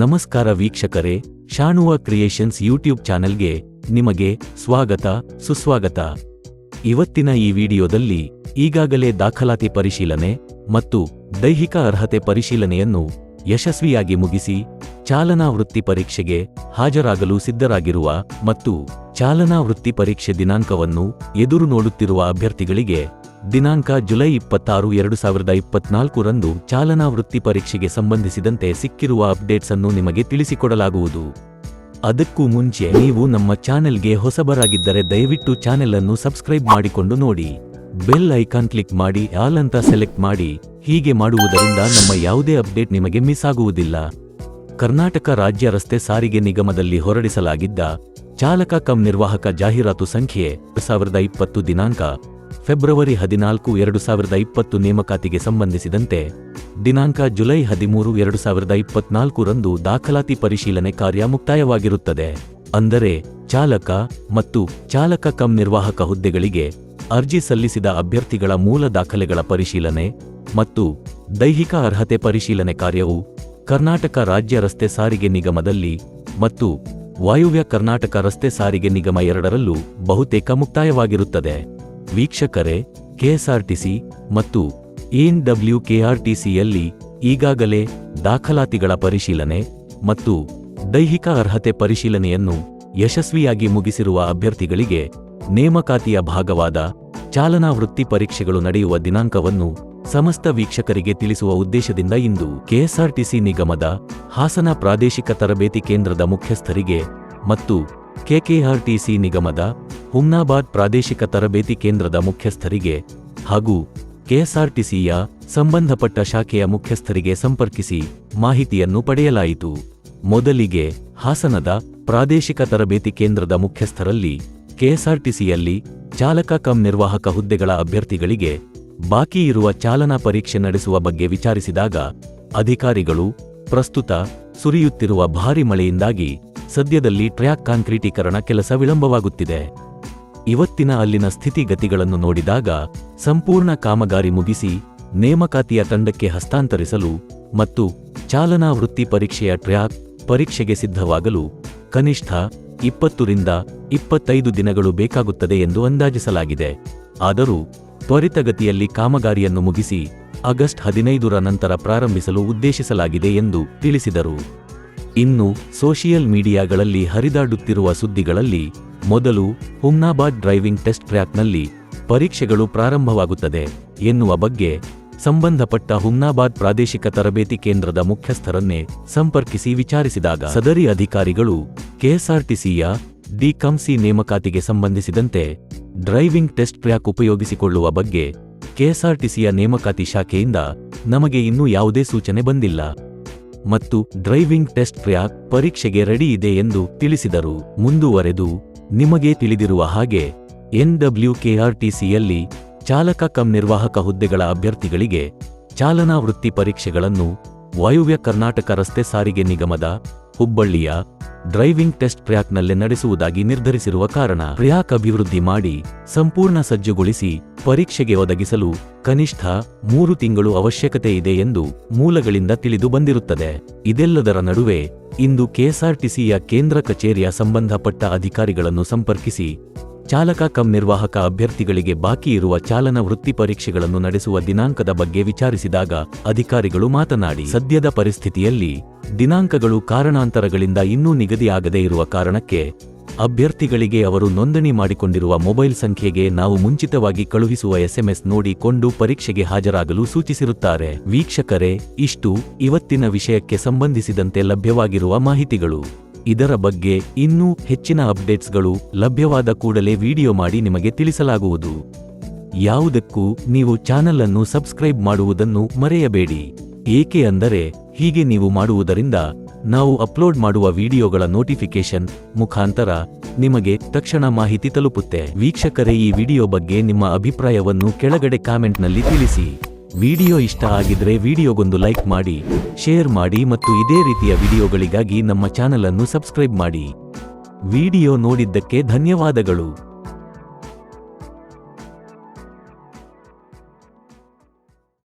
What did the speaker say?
ನಮಸ್ಕಾರ ವೀಕ್ಷಕರೇ, ಶಾಣುವ creations YouTube ಚಾನೆಲ್ಗೆ ನಿಮಗೆ ಸ್ವಾಗತ, ಸುಸ್ವಾಗತ. ಇವತ್ತಿನ ಈ ವಿಡಿಯೋದಲ್ಲಿ ಈಗಾಗಲೇ ದಾಖಲಾತಿ ಪರಿಶೀಲನೆ ಮತ್ತು ದೈಹಿಕ ಅರ್ಹತೆ ಪರಿಶೀಲನೆಯನ್ನು ಯಶಸ್ವಿಯಾಗಿ ಮುಗಿಸಿ, ಚಾಲನಾ ವೃತ್ತಿ ಪರೀಕ್ಷೆಗೆ ಹಾಜರಾಗಲು ಸಿದ್ಧರಾಗಿರುವ ಮತ್ತು ಚಾಲನಾ ವೃತ್ತಿ ಪರೀಕ್ಷೆ ದಿನಾಂಕವನ್ನು ಎದುರು ನೋಡುತ್ತಿರುವ ಅಭ್ಯರ್ಥಿಗಳಿಗೆ ದಿನಾಂಕ ಜುಲೈ ಇಪ್ಪತ್ತಾರು, ಎರಡು ಸಾವಿರದ ಇಪ್ಪತ್ನಾಲ್ಕರಂದು ಚಾಲನಾ ವೃತ್ತಿ ಪರೀಕ್ಷೆಗೆ ಸಂಬಂಧಿಸಿದಂತೆ ಸಿಕ್ಕಿರುವ ಅಪ್ಡೇಟ್ಸ್ ಅನ್ನು ನಿಮಗೆ ತಿಳಿಸಿಕೊಡಲಾಗುವುದು. ಅದಕ್ಕೂ ಮುಂಚೆ ನೀವು ನಮ್ಮ ಚಾನೆಲ್ಗೆ ಹೊಸಬರಾಗಿದ್ದರೆ ದಯವಿಟ್ಟು ಚಾನೆಲ್ ಅನ್ನು ಸಬ್ಸ್ಕ್ರೈಬ್ ಮಾಡಿಕೊಂಡು ನೋಡಿ. ಬೆಲ್ ಐಕಾನ್ ಕ್ಲಿಕ್ ಮಾಡಿ, ಆಲ್ ಅಂತ ಸೆಲೆಕ್ಟ್ ಮಾಡಿ. ಹೀಗೆ ಮಾಡುವುದರಿಂದ ನಮ್ಮ ಯಾವುದೇ ಅಪ್ಡೇಟ್ ನಿಮಗೆ ಮಿಸ್ ಆಗುವುದಿಲ್ಲ. ಕರ್ನಾಟಕ ರಾಜ್ಯ ರಸ್ತೆ ಸಾರಿಗೆ ನಿಗಮದಲ್ಲಿ ಹೊರಡಿಸಲಾಗಿದ್ದ ಚಾಲಕ ಕಂ ನಿರ್ವಾಹಕ ಜಾಹೀರಾತು ಸಂಖ್ಯೆ ಸಾವಿರದ ಇಪ್ಪತ್ತು ದಿನಾಂಕ ಫೆಬ್ರವರಿ ಹದಿನಾಲ್ಕು, ಎರಡು ಸಾವಿರದ ಇಪ್ಪತ್ತು ನೇಮಕಾತಿಗೆ ಸಂಬಂಧಿಸಿದಂತೆ ದಿನಾಂಕ ಜುಲೈ ಹದಿಮೂರು, ಎರಡು ಸಾವಿರದ ಇಪ್ಪತ್ನಾಲ್ಕರಂದು ದಾಖಲಾತಿ ಪರಿಶೀಲನೆ ಕಾರ್ಯ ಮುಕ್ತಾಯವಾಗಿರುತ್ತದೆ. ಅಂದರೆ ಚಾಲಕ ಮತ್ತು ಚಾಲಕ ಕಂ ನಿರ್ವಾಹಕ ಹುದ್ದೆಗಳಿಗೆ ಅರ್ಜಿ ಸಲ್ಲಿಸಿದ ಅಭ್ಯರ್ಥಿಗಳ ಮೂಲ ದಾಖಲೆಗಳ ಪರಿಶೀಲನೆ ಮತ್ತು ದೈಹಿಕ ಅರ್ಹತೆ ಪರಿಶೀಲನೆ ಕಾರ್ಯವು ಕರ್ನಾಟಕ ರಾಜ್ಯ ರಸ್ತೆ ಸಾರಿಗೆ ನಿಗಮದಲ್ಲಿ ಮತ್ತು ವಾಯುವ್ಯ ಕರ್ನಾಟಕ ರಸ್ತೆ ಸಾರಿಗೆ ನಿಗಮ ಎರಡರಲ್ಲೂ ಬಹುತೇಕ ಮುಕ್ತಾಯವಾಗಿರುತ್ತದೆ. ವೀಕ್ಷಕರೇ, ಕೆಎಸ್ಆರ್ಟಿಸಿ ಮತ್ತು ಎನ್ಡಬ್ಲ್ಯೂ ಕೆಆರ್ಟಿಸಿಯಲ್ಲಿ ಈಗಾಗಲೇ ದಾಖಲಾತಿಗಳ ಪರಿಶೀಲನೆ ಮತ್ತು ದೈಹಿಕ ಅರ್ಹತೆ ಪರಿಶೀಲನೆಯನ್ನು ಯಶಸ್ವಿಯಾಗಿ ಮುಗಿಸಿರುವ ಅಭ್ಯರ್ಥಿಗಳಿಗೆ ನೇಮಕಾತಿಯ ಭಾಗವಾದ ಚಾಲನಾ ವೃತ್ತಿ ಪರೀಕ್ಷೆಗಳು ನಡೆಯುವ ದಿನಾಂಕವನ್ನು ಸಮಸ್ತ ವೀಕ್ಷಕರಿಗೆ ತಿಳಿಸುವ ಉದ್ದೇಶದಿಂದ ಇಂದು ಕೆಎಸ್ಆರ್ಟಿಸಿ ನಿಗಮದ ಹಾಸನ ಪ್ರಾದೇಶಿಕ ತರಬೇತಿ ಕೇಂದ್ರದ ಮುಖ್ಯಸ್ಥರಿಗೆ ಮತ್ತು ಕೆಕೆಆರ್ಟಿಸಿ ನಿಗಮದ ಹುಮ್ನಾಬಾದ್ ಪ್ರಾದೇಶಿಕ ತರಬೇತಿ ಕೇಂದ್ರದ ಮುಖ್ಯಸ್ಥರಿಗೆ ಹಾಗೂ ಕೆಎಸ್ಆರ್ಟಿಸಿಯ ಸಂಬಂಧಪಟ್ಟ ಶಾಖೆಯ ಮುಖ್ಯಸ್ಥರಿಗೆ ಸಂಪರ್ಕಿಸಿ ಮಾಹಿತಿಯನ್ನು ಪಡೆಯಲಾಯಿತು. ಮೊದಲಿಗೆ ಹಾಸನದ ಪ್ರಾದೇಶಿಕ ತರಬೇತಿ ಕೇಂದ್ರದ ಮುಖ್ಯಸ್ಥರಲ್ಲಿ ಕೆಎಸ್ಆರ್ಟಿಸಿಯಲ್ಲಿ ಚಾಲಕ ಕಂ ನಿರ್ವಾಹಕ ಹುದ್ದೆಗಳ ಅಭ್ಯರ್ಥಿಗಳಿಗೆ ಬಾಕಿ ಇರುವ ಚಾಲನಾ ಪರೀಕ್ಷೆ ನಡೆಸುವ ಬಗ್ಗೆ ವಿಚಾರಿಸಿದಾಗ ಅಧಿಕಾರಿಗಳು ಪ್ರಸ್ತುತ ಸುರಿಯುತ್ತಿರುವ ಭಾರಿ ಮಳೆಯಿಂದಾಗಿ ಸದ್ಯದಲ್ಲಿ ಟ್ರ್ಯಾಕ್ ಕಾಂಕ್ರೀಟೀಕರಣ ಕೆಲಸ ವಿಳಂಬವಾಗುತ್ತಿದೆ. ಇವತ್ತಿನ ಅಲ್ಲಿನ ಸ್ಥಿತಿಗತಿಗಳನ್ನು ನೋಡಿದಾಗ ಸಂಪೂರ್ಣ ಕಾಮಗಾರಿ ಮುಗಿಸಿ ನೇಮಕಾತಿಯ ತಂಡಕ್ಕೆ ಹಸ್ತಾಂತರಿಸಲು ಮತ್ತು ಚಾಲನಾ ವೃತ್ತಿ ಪರೀಕ್ಷೆಯ ಟ್ರ್ಯಾಕ್ ಪರೀಕ್ಷೆಗೆ ಸಿದ್ಧವಾಗಲು ಕನಿಷ್ಠ ಇಪ್ಪತ್ತರಿಂದ ಇಪ್ಪತ್ತೈದು ದಿನಗಳು ಬೇಕಾಗುತ್ತದೆ ಎಂದು ಅಂದಾಜಿಸಲಾಗಿದೆ. ಆದರೂ ತ್ವರಿತಗತಿಯಲ್ಲಿ ಕಾಮಗಾರಿಯನ್ನು ಮುಗಿಸಿ ಆಗಸ್ಟ್ ಹದಿನೈದರ ನಂತರ ಪ್ರಾರಂಭಿಸಲು ಉದ್ದೇಶಿಸಲಾಗಿದೆ ಎಂದು ತಿಳಿಸಿದರು. ಇನ್ನು ಸೋಷಿಯಲ್ ಮೀಡಿಯಾಗಳಲ್ಲಿ ಹರಿದಾಡುತ್ತಿರುವ ಸುದ್ದಿಗಳಲ್ಲಿ ಮೊದಲು ಹುಮ್ನಾಬಾದ್ ಡ್ರೈವಿಂಗ್ ಟೆಸ್ಟ್ ಟ್ರ್ಯಾಕ್ನಲ್ಲಿ ಪರೀಕ್ಷೆಗಳು ಪ್ರಾರಂಭವಾಗುತ್ತದೆ ಎನ್ನುವ ಬಗ್ಗೆ ಸಂಬಂಧಪಟ್ಟ ಹುಮ್ನಾಬಾದ್ ಪ್ರಾದೇಶಿಕ ತರಬೇತಿ ಕೇಂದ್ರದ ಮುಖ್ಯಸ್ಥರನ್ನೇ ಸಂಪರ್ಕಿಸಿ ವಿಚಾರಿಸಿದಾಗ ಸದರಿ ಅಧಿಕಾರಿಗಳು ಕೆಎಸ್ಆರ್ಟಿಸಿಯ ಡಿಕಂಸಿ ನೇಮಕಾತಿಗೆ ಸಂಬಂಧಿಸಿದಂತೆ ಡ್ರೈವಿಂಗ್ ಟೆಸ್ಟ್ ಟ್ರ್ಯಾಕ್ ಉಪಯೋಗಿಸಿಕೊಳ್ಳುವ ಬಗ್ಗೆ ಕೆಎಸ್ಆರ್ಟಿಸಿಯ ನೇಮಕಾತಿ ಶಾಖೆಯಿಂದ ನಮಗೆ ಇನ್ನೂ ಯಾವುದೇ ಸೂಚನೆ ಬಂದಿಲ್ಲ. ಮತ್ತು ಡ್ರೈವಿಂಗ್ ಟೆಸ್ಟ್ ಟ್ರ್ಯಾಕ್ ಪರೀಕ್ಷೆಗೆ ರೆಡಿ ಇದೆ ಎಂದು ತಿಳಿಸಿದರು. ಮುಂದುವರೆದು ನಿಮಗೆ ತಿಳಿದಿರುವ ಹಾಗೆ ಎನ್ಡಬ್ಲ್ಯೂಕೆಆರ್ಟಿಸಿಯಲ್ಲಿ ಚಾಲಕ ಕಂ ನಿರ್ವಾಹಕ ಹುದ್ದೆಗಳ ಅಭ್ಯರ್ಥಿಗಳಿಗೆ ಚಾಲನಾ ವೃತ್ತಿ ಪರೀಕ್ಷೆಗಳನ್ನು ವಾಯುವ್ಯ ಕರ್ನಾಟಕ ರಸ್ತೆ ಸಾರಿಗೆ ನಿಗಮದ ಹುಬ್ಬಳ್ಳಿಯ ಡ್ರೈವಿಂಗ್ ಟೆಸ್ಟ್ ಟ್ರ್ಯಾಕ್ನಲ್ಲೇ ನಡೆಸುವುದಾಗಿ ನಿರ್ಧರಿಸಿರುವ ಕಾರಣ ಟ್ರ್ಯಾಕ್ ಅಭಿವೃದ್ಧಿ ಮಾಡಿ ಸಂಪೂರ್ಣ ಸಜ್ಜುಗೊಳಿಸಿ ಪರೀಕ್ಷೆಗೆ ಒದಗಿಸಲು ಕನಿಷ್ಠ ಮೂರು ತಿಂಗಳು ಅವಶ್ಯಕತೆ ಇದೆ ಎಂದು ಮೂಲಗಳಿಂದ ತಿಳಿದು ಬಂದಿರುತ್ತದೆ. ಇದೆಲ್ಲದರ ನಡುವೆ ಇಂದು ಕೆಎಸ್ಆರ್ಟಿಸಿಯ ಕೇಂದ್ರ ಕಚೇರಿಯ ಸಂಬಂಧಪಟ್ಟ ಅಧಿಕಾರಿಗಳನ್ನು ಸಂಪರ್ಕಿಸಿ, ಚಾಲಕ ಕಂ ನಿರ್ವಾಹಕ ಅಭ್ಯರ್ಥಿಗಳಿಗೆ ಬಾಕಿ ಇರುವ ಚಾಲನ ವೃತ್ತಿ ಪರೀಕ್ಷೆಗಳನ್ನು ನಡೆಸುವ ದಿನಾಂಕದ ಬಗ್ಗೆ ವಿಚಾರಿಸಿದಾಗ ಅಧಿಕಾರಿಗಳು ಮಾತನಾಡಿ, ಸದ್ಯದ ಪರಿಸ್ಥಿತಿಯಲ್ಲಿ ದಿನಾಂಕಗಳು ಕಾರಣಾಂತರಗಳಿಂದ ಇನ್ನೂ ನಿಗದಿಯಾಗದೇ ಇರುವ ಕಾರಣಕ್ಕೆ ಅಭ್ಯರ್ಥಿಗಳಿಗೆ ಅವರು ನೋಂದಣಿ ಮಾಡಿಕೊಂಡಿರುವ ಮೊಬೈಲ್ ಸಂಖ್ಯೆಗೆ ನಾವು ಮುಂಚಿತವಾಗಿ ಕಳುಹಿಸುವ ಎಸ್ಎಂಎಸ್ ನೋಡಿಕೊಂಡು ಪರೀಕ್ಷೆಗೆ ಹಾಜರಾಗಲು ಸೂಚಿಸಿರುತ್ತಾರೆ. ವೀಕ್ಷಕರೇ, ಇಷ್ಟು ಇವತ್ತಿನ ವಿಷಯಕ್ಕೆ ಸಂಬಂಧಿಸಿದಂತೆ ಲಭ್ಯವಾಗಿರುವ ಮಾಹಿತಿಗಳು. ಇದರ ಬಗ್ಗೆ ಇನ್ನೂ ಹೆಚ್ಚಿನ ಅಪ್ಡೇಟ್ಸ್ಗಳು ಲಭ್ಯವಾದ ಕೂಡಲೇ ವಿಡಿಯೋ ಮಾಡಿ ನಿಮಗೆ ತಿಳಿಸಲಾಗುವುದು. ಯಾವುದಕ್ಕೂ ನೀವು ಚಾನಲ್ ಅನ್ನು ಸಬ್ಸ್ಕ್ರೈಬ್ ಮಾಡುವುದನ್ನು ಮರೆಯಬೇಡಿ. ಏಕೆ ಅಂದರೆ, ಹೀಗೆ ನೀವು ಮಾಡುವುದರಿಂದ ನಾವು ಅಪ್ಲೋಡ್ ಮಾಡುವ ವಿಡಿಯೋಗಳ ನೋಟಿಫಿಕೇಶನ್ ಮುಖಾಂತರ ನಿಮಗೆ ತಕ್ಷಣ ಮಾಹಿತಿ ತಲುಪುತ್ತೆ. ವೀಕ್ಷಕರೇ, ಈ ವಿಡಿಯೋ ಬಗ್ಗೆ ನಿಮ್ಮ ಅಭಿಪ್ರಾಯವನ್ನು ಕೆಳಗಡೆ ಕಾಮೆಂಟ್ನಲ್ಲಿ ತಿಳಿಸಿ. ವಿಡಿಯೋ ಇಷ್ಟ ಆಗಿದ್ರೆ ವಿಡಿಯೋಗೊಂದು ಲೈಕ್ ಮಾಡಿ, ಶೇರ್ ಮಾಡಿ ಮತ್ತು ಇದೇ ರೀತಿಯ ವಿಡಿಯೋಗಳಿಗಾಗಿ ನಮ್ಮ ಚಾನಲ್ ಅನ್ನು ಸಬ್ಸ್ಕ್ರೈಬ್ ಮಾಡಿ. ವಿಡಿಯೋ ನೋಡಿದ್ದಕ್ಕೆ ಧನ್ಯವಾದಗಳು.